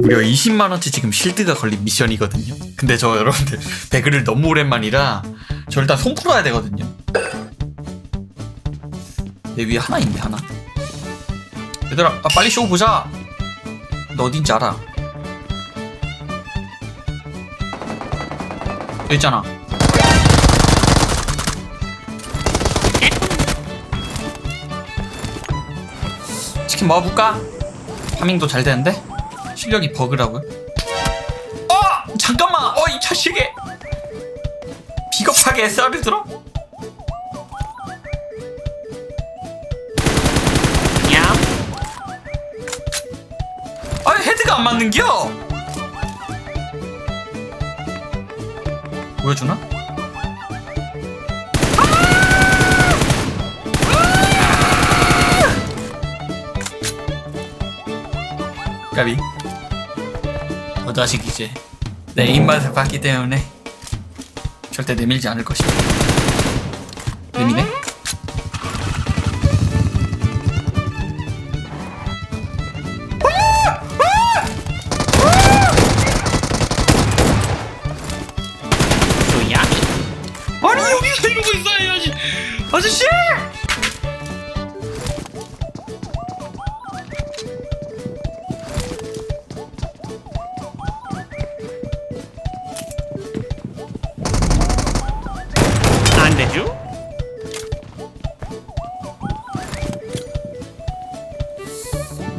무려 20만원치 지금 실드가 걸린 미션이거든요. 근데 저 여러분들 배그를 너무 오랜만이라 저 일단 손 풀어야 되거든요. 내 위에 하나 있네 하나. 얘들아 아, 빨리 쇼 보자. 너 어딘지 알아? 여기 있잖아. 치킨 먹어볼까? 파밍도 잘 되는데? 실력이 버그라고요? 어! 잠깐만! 어, 이 자식이! 비겁하게 SR을 들어? 냠. 아니, 헤드가 안 맞는겨! 보여주나? 까비 너 자식 이제 내 입맛을 봤기 때문에 절대 내밀지 않을 것이다. 내미네? 아저씨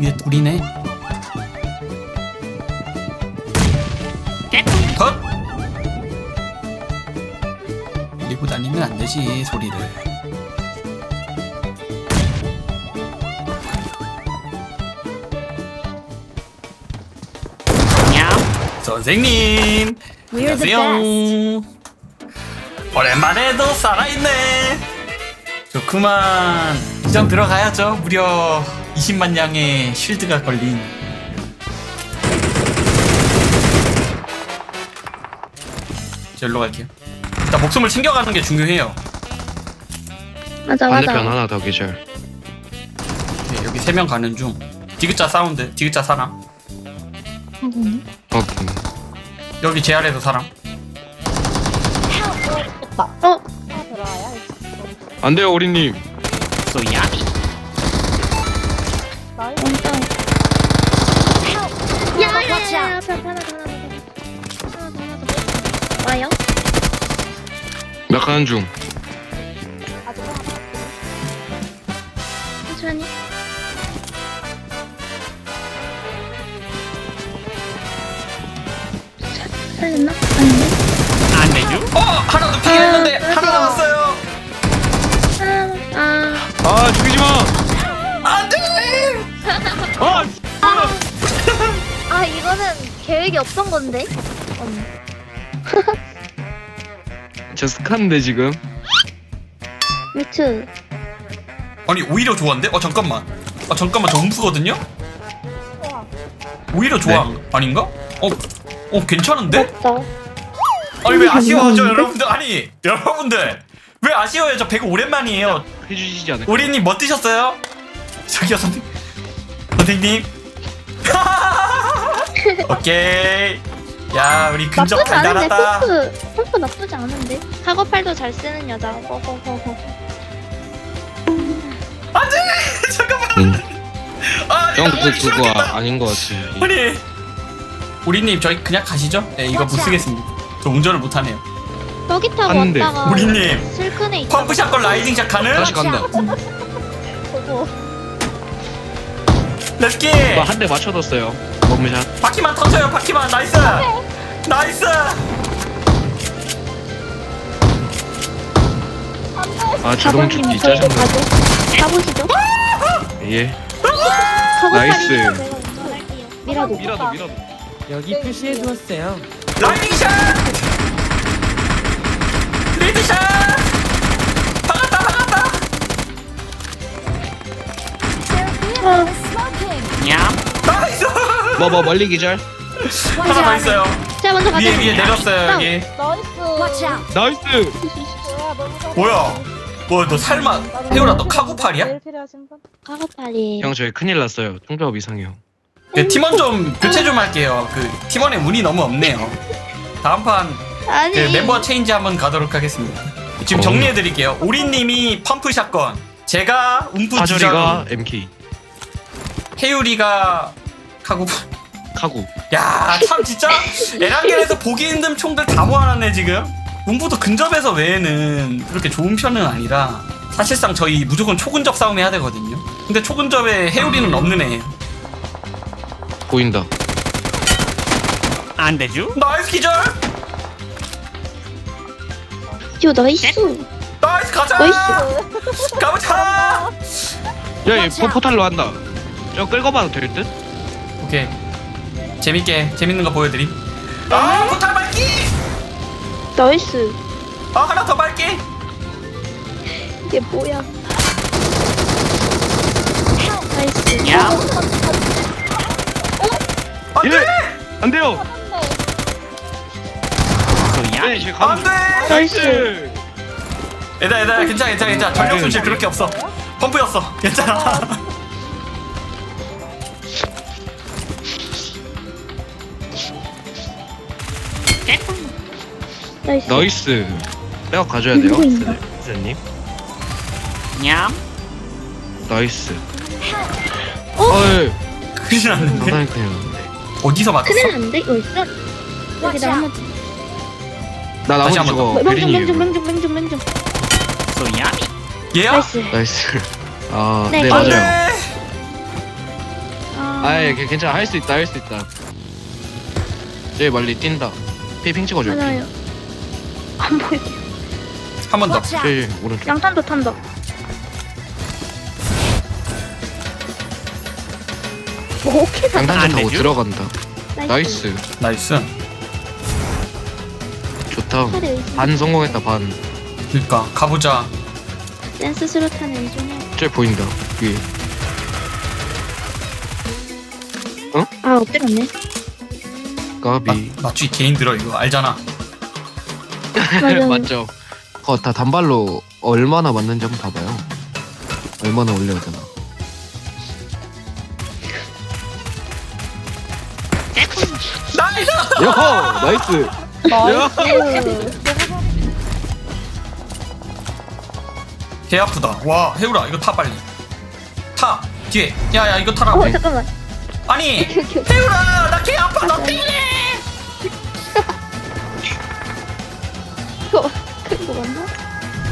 위에 둘이네. 덧! 밀고 다니면 안 되지 소리를. 선생님, We're the 안녕하세요. 오랜만에도 살아있네. 좋구만. 이점 들어가야죠. 무려 20만 양의 쉴드가 걸린. 저 일로 갈게요. 일단 목숨을 챙겨가는 게 중요해요. 맞아 맞아. 반대편 하나 더 기절. 네, 여기 세명 가는 중. 디귿자 사운드, 디귿자 사람. 하고는? 오케이. 여기 제 아래도 사람. 어? 안 돼요, 오리님. 소야미. 앞에 하나 더 하나 더. 하나 더 하나 더. 와요? 낙하는 중. 천천히. 자, 살렸나? 아닌데? 안 되죠? 어! 하나 더 피했는데 아, 하나. 남았어요. 계획이 없던 건데. 음. 저 스카인데, 지금. 미트. 아니 오히려 좋아한데? 어 잠깐만. 아 잠깐만 저 음프거든요? 오히려 좋아 네. 아닌가? 어, 어 괜찮은데? 맞다. 아니 왜 아쉬워하죠? 여러분들? 아니 여러분들 왜 아쉬워요? 저 배그 오랜만이에요. 해주시지 않을까? 우리님 뭐 뜨셨어요? 저기요 선생 선생님. 오케이. 야 우리 근접 나쁘지 않은데 달달하다. 펌프 펌프 나쁘지 않은데 사거팔도 잘 쓰는 여자 허허허허 잠깐만. 응. 아, 형, 야, 그거, 봐. 아닌 것 같은데. 아니 우리님 저희 그냥 가시죠? 네 이거 못 쓰겠습니다. 저 운전을 못 하네요. 여기 타고 안 돼. 왔다가 우리님 슬큰에 있다가 펌프샷 걸 라이딩샷 가능? 다시 간다. 보고 렛츠기! 뭐한대 맞춰뒀어요. 몸샷. 바퀴만 터져요 바퀴만 나이스! 나이스! 아, 자동 사번님 죽기 짜증나. 가보시죠 예. 나이스. 미라도 밀어도, 밀어도. 여기 표시해두었어요. 라이딩샷! 뭐, 뭐, 멀리 기절. 하나 더 있어요 제가 먼저 가자 위에 위에 내렸어요 다운. 여기 나이스! 뭐야 뭐야 너 살만 태우라 너 카고팔이야? 사거팔이 형, 저희 큰일 났어요. 총조합 이상해요. 그 팀원 좀 교체 좀 할게요. 그 팀원의 운이 너무 없네요. 다음 판 아니. 그 멤버 체인지 한번 가도록 하겠습니다. 지금 어. 정리해 드릴게요. 오리님이 펌프 샷건, 제가 움프 하절이가 주자고, MK 해유리가 카구. 카구 야, 참 진짜 에란겔에서 보기 힘든 총들 다 모아놨네 지금. 움프도 근접에서 외에는 그렇게 좋은 편은 아니라 사실상 저희 무조건 초근접 싸움 해야 되거든요. 근데 초근접에 해유리는 없는 애예요. 보인다 안 되죠? 나이스 기절. 요 나이스. 나이스 가자. 나이스. 가보자. 야 얘 포탈로 한다 저 끌고 봐도 될 듯? 오케이. 재밌게 재밌는 거 보여드림. 아 포탈 밟기. 나이스. 아 하나 더 밟기. 이게 뭐야? 나이스. 야. 안돼. 예! 안 돼요? 네 지금 안돼. 나이스 얘들아 얘들아 괜찮아 괜찮아 괜찮아 전력 손실 그렇게 없어. 펌프였어. 괜찮아. 나이스. 나이스 내가 가져야 돼요. 선생님 냠? 나이스 어이 큰일 났는데. 어디서 맞았어? 큰일 났는데 이거 있어? 여기 나머지. 나 나머지 한번 저거 맹중 베린이 맹중 맹중 맹중 맹중. 소야? 얘야? 나이스. 나이스 아 네, 네 맞아요. 맞아요 아. 아이 걔- 괜찮아 할 수 있다 할 수 있다 저기 멀리 뛴다 피핑 찍어줘 피 맞아요. 안 보여. 한 번 더. 저기 오른쪽 양탄도 탄다. 뭐 오케이 다안 타고 되죠? 들어간다 나이스 나이스. 좋다 차례. 반 성공했다 반 그니까 가보자. 센스 수류탄 의존해. 보인다 위에 아 엎드렸네. 까비 나, 나중에 개인 들어 이거 알잖아. 맞아. 맞죠 그거 다 단발로 얼마나 맞는지 한번 봐봐요 얼마나 올려야 되나 나이스. 여호 나이스 나이스. 개 아프다. 와 해우라 이거 타 빨리. 타 뒤에. 야야 이거 타라고. 어 잠깐만. 아니 오케이 오케이. 해우라 나 개 아파 나 때문에. 그거 맞나?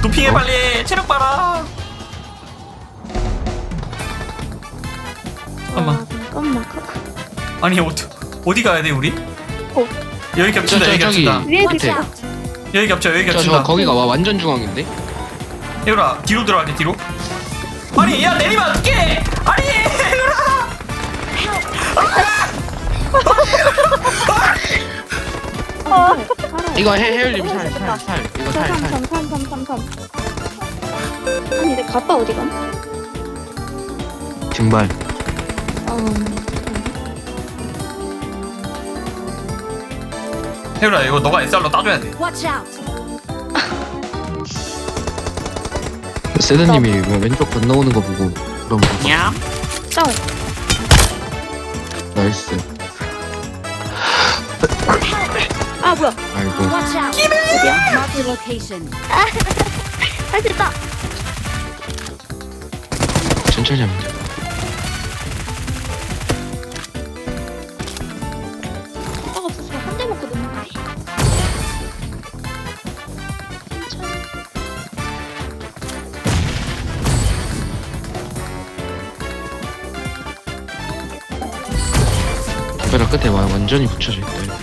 도핑해 어? 빨리 체력 봐라. 잠깐만. 아, 잠깐만. 아니 어디 어디 가야 돼 우리? 어. 여기 겹친다 저, 여기 저. 겹친다. 위에 밑에. 여기 겹쳐 여기 저, 저 겹친다. 거기가 와 완전 중앙인데 해우라 뒤로 들어갈게 뒤로. 아니 야 내리면 어떡해? 아니 이거 해 해열님 살 살 살 이거 살살 삼삼삼삼삼삼. 아니 내 가빠 어디 감? 증발 어. 해우라 이거 너가 SR로 따줘야 돼. 세드님이 뭐 왼쪽 건너오는 거 보고 그럼 냠? 다운. 나이스 아 뭐야? 아이고 어디야? Marked a location. 할수 있다. 천천히 하면 돼 가빠가 없었으면 한대 먹고 넘어가. 천천히. 카메라 끝에 와 완전히 붙여져 있다 이렇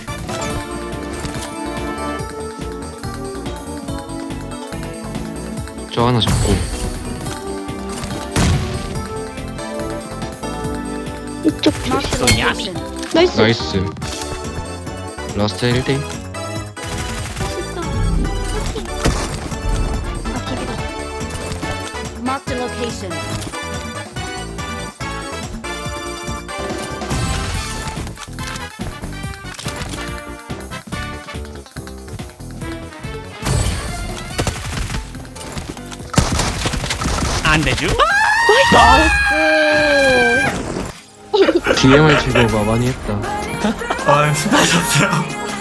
저 하나 잡고 이쪽 조심. 나이스. 나이스 라스트 1대 맛있다. 아 기비다. Marked a location. 안 되죠? 나이스. DMR 치고가 많이 했다. 아 수고하셨어요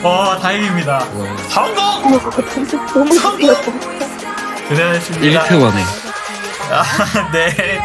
어 다행입니다 와, 성공! 성공! 고생하셨습니다 1트 만에. 아, 네